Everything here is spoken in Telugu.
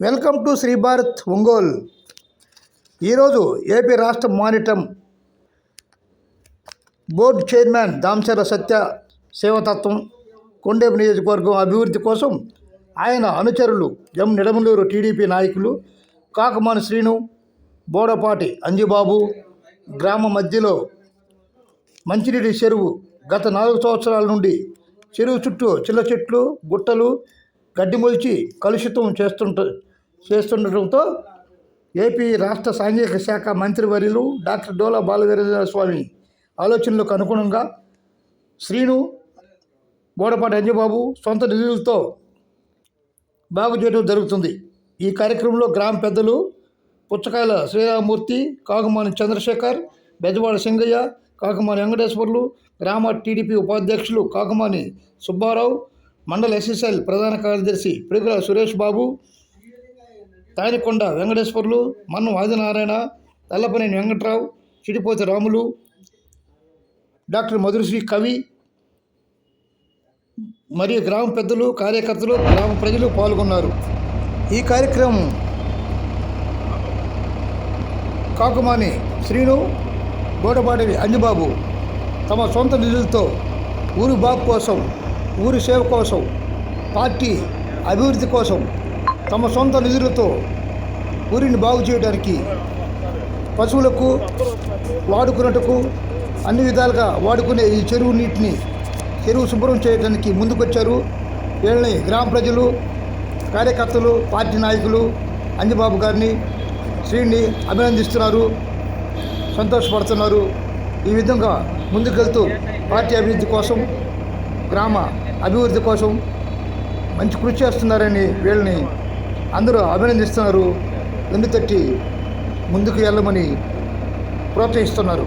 Welcome to Shri Bharat Ongole. ఈరోజు ఏపీ రాష్ట్ర maritime board chairman Damacharla Satya సేవతత్వం Kondepi నియోజకవర్గం అభివృద్ధి కోసం ఆయన అనుచరులు ఎం నిడమలూరు టీడీపీ నాయకులు కాకమాన శ్రీను బోడపాటి అంజిబాబు గ్రామ మధ్యలో మంచినీటి చెరువు గత నాలుగు సంవత్సరాల నుండి చెరువు చుట్టూ చిల్ల చెట్లు గుట్టలు గడ్డి మొలిచి కలుషితం చేస్తుంట చేస్తుండటంతో ఏపీ రాష్ట్ర సాంఘిక శాఖ మంత్రివర్యులు డాక్టర్ డోలా బాలవీరేంద్ర స్వామి ఆలోచనలకు అనుగుణంగా శ్రీను బోడపాటి అంజబాబు సొంత నిధులతో బాగు చేయడం జరుగుతుంది. ఈ కార్యక్రమంలో గ్రామ పెద్దలు పుచ్చకాయల శ్రీరామమూర్తి కాకుమాని చంద్రశేఖర్ బెజవాడ సింగయ్య కాకుమాని వెంకటేశ్వర్లు గ్రామ టీడీపీ ఉపాధ్యక్షులు కాకుమాని సుబ్బారావు మండల ఎస్ఎస్ఎల్ ప్రధాన కార్యదర్శి పిడుగుల సురేష్ బాబు తానికొండ వెంకటేశ్వర్లు మన్నం ఆదినారాయణ తల్లపనేని వెంకట్రావు చిడిపోతి రాములు డాక్టర్ మధురశ్రీ కవి మరియు గ్రామ పెద్దలు కార్యకర్తలు గ్రామ ప్రజలు పాల్గొన్నారు. ఈ కార్యక్రమం కాకుమాని శ్రీను గోడపాటి అంజబాబు తమ సొంత నిధులతో ఊరి బాబు కోసం ఊరి సేవ కోసం పార్టీ అభివృద్ధి కోసం తమ సొంత నిధులతో ఊరిని బాగు చేయడానికి పశువులకు వాడుకున్నట్టుకు అన్ని విధాలుగా వాడుకునే ఈ చెరువు నీటిని చెరువు శుభ్రం చేయడానికి ముందుకొచ్చారు. వీళ్ళని గ్రామ ప్రజలు కార్యకర్తలు పార్టీ నాయకులు అంజబాబు గారిని శ్రీని అభినందిస్తున్నారు. సంతోషపడుతున్నారు. ఈ విధంగా ముందుకెళ్తూ పార్టీ అభివృద్ధి కోసం గ్రామ అభివృద్ధి కోసం మంచి కృషి చేస్తున్నారని వీళ్ళని అందరూ అభినందిస్తున్నారు. వెన్ను తట్టి ముందుకు వెళ్ళమని ప్రోత్సహిస్తున్నారు.